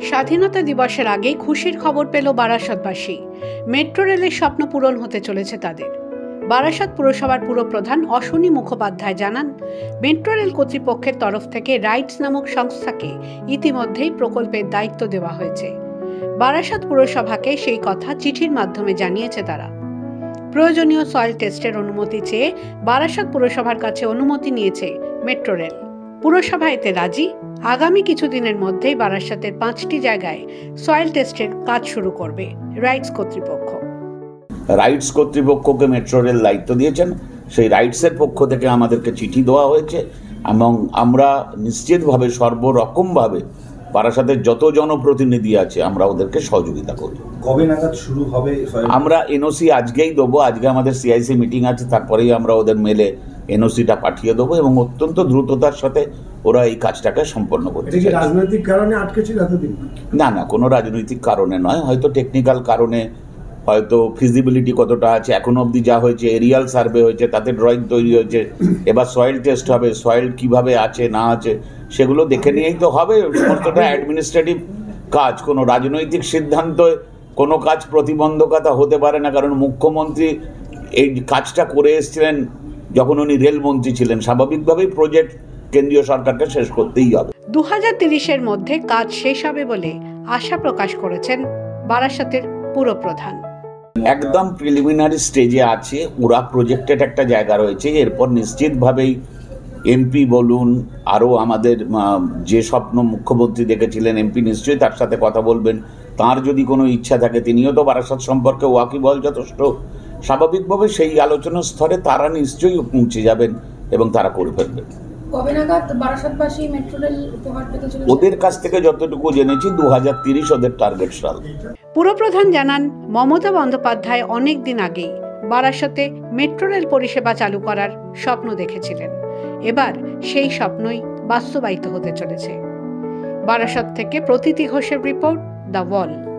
স্বাধীনতা দিবসের আগেই খুশির খবর পেল বারাসতবাসী। মেট্রো রেলের স্বপ্ন পূরণ হতে চলেছে তাদের। বারাসত পুরসভার পুরপ্রধান অশ্বনী মুখোপাধ্যায় জানান, মেট্রো রেল কর্তৃপক্ষের তরফ থেকে রাইটস নামক সংস্থাকে ইতিমধ্যেই প্রকল্পের দায়িত্ব দেওয়া হয়েছে। বারাসত পুরসভাকে সেই কথা চিঠির মাধ্যমে জানিয়েছে তারা। প্রয়োজনীয় সয়েল টেস্টের অনুমতি চেয়ে বারাসত পুরসভার কাছে অনুমতি নিয়েছে মেট্রো রেল। পুরসভা এতে রাজি আগামী কিছুদিনের মধ্যেই বারাসাতের পাঁচটি জায়গায় সয়েল টেস্টের কাজ শুরু করবে রাইটস কর্তৃপক্ষ। রাইটস কর্তৃপক্ষকে মেট্রো রেল দায়িত্ব দিয়েছেন। সেই রাইটসের পক্ষ থেকে আমাদেরকে চিঠি দেওয়া হয়েছে এবং আমরা নিশ্চিতভাবে সর্বরকমভাবে বারাসাতের যত জনপ্রতিনিধি আছে আমরা ওদেরকে সহযোগিতা করব। কবে নাগাদ শুরু হবে আমরা এনওসি আজকেই দেবো। আজকে আমাদের সিআইসি মিটিং আছে তারপরেই আমরা ওদের মেলে এনওসিটা পাঠিয়ে দেবো এবং অত্যন্ত দ্রুততার সাথে ওরা এই কাজটাকে সম্পন্ন করতে রাজনৈতিক কারণে আটকে ছিল এতদিন? না না কোনো রাজনৈতিক কারণে নয় হয়তো টেকনিক্যাল কারণে হয়তো ফিজিবিলিটি কতটা আছে এখনও অবধি যা হয়েছে এরিয়াল সার্ভে হয়েছে তাতে ড্রয়িং তৈরি হয়েছে এবার সয়েল টেস্ট হবে সয়েল কীভাবে আছে না আছে সেগুলো দেখে নিয়েই তো হবে সমস্তটা অ্যাডমিনিস্ট্রেটিভ কাজ কোনো রাজনৈতিক সিদ্ধান্ত কোনো কাজ প্রতিবন্ধকতা হতে পারে না কারণ মুখ্যমন্ত্রী এই কাজটা করে এসেছিলেন যখন উনি রেলমন্ত্রী ছিলেন স্বাভাবিকভাবেই প্রজেক্ট কেন্দ্রীয় সরকারকে শেষ করতেই হবে। দু হাজার তিরিশের মধ্যে কাজ শেষ হবে বলে আশা প্রকাশ করেছেন বারাসাতের পুরপ্রধান। একদম প্রিলিমিনারি স্টেজে আছে ওরা প্রজেক্টেড একটা জায়গা রয়েছে এরপর নিশ্চিতভাবেই এমপি বলুন আরও আমাদের যে স্বপ্ন মুখ্যমন্ত্রী দেখেছিলেন এমপি নিশ্চয়ই তার সাথে কথা বলবেন। তার যদি কোনো ইচ্ছা থাকে তিনিও তো বারাসাত সম্পর্কে ওয়াকিবল যথেষ্ট স্বাভাবিকভাবে সেই আলোচনার স্তরে তারা নিশ্চয়ই পৌঁছে যাবেন এবং তারা করে ফেলবেন কবে নাগাদ বারাসাতবাসী মেট্রো রেল উপহার পেতে চলেছে? ওদের কাছ থেকে যতটুকু জেনেছি দু হাজার তিরিশ ওদের টার্গেট সাল। পুরপ্রধান জানান মমতা বন্দ্যোপাধ্যায় অনেক দিন আগেই বারাসতে মেট্রো রেল পরিষেবা চালু করার স্বপ্ন দেখেছিলেন। এবার সেই স্বপ্নই বাস্তবায়িত হতে চলেছে। বারাসত থেকে প্রতীতি ঘোষের রিপোর্ট দ্য ওয়াল।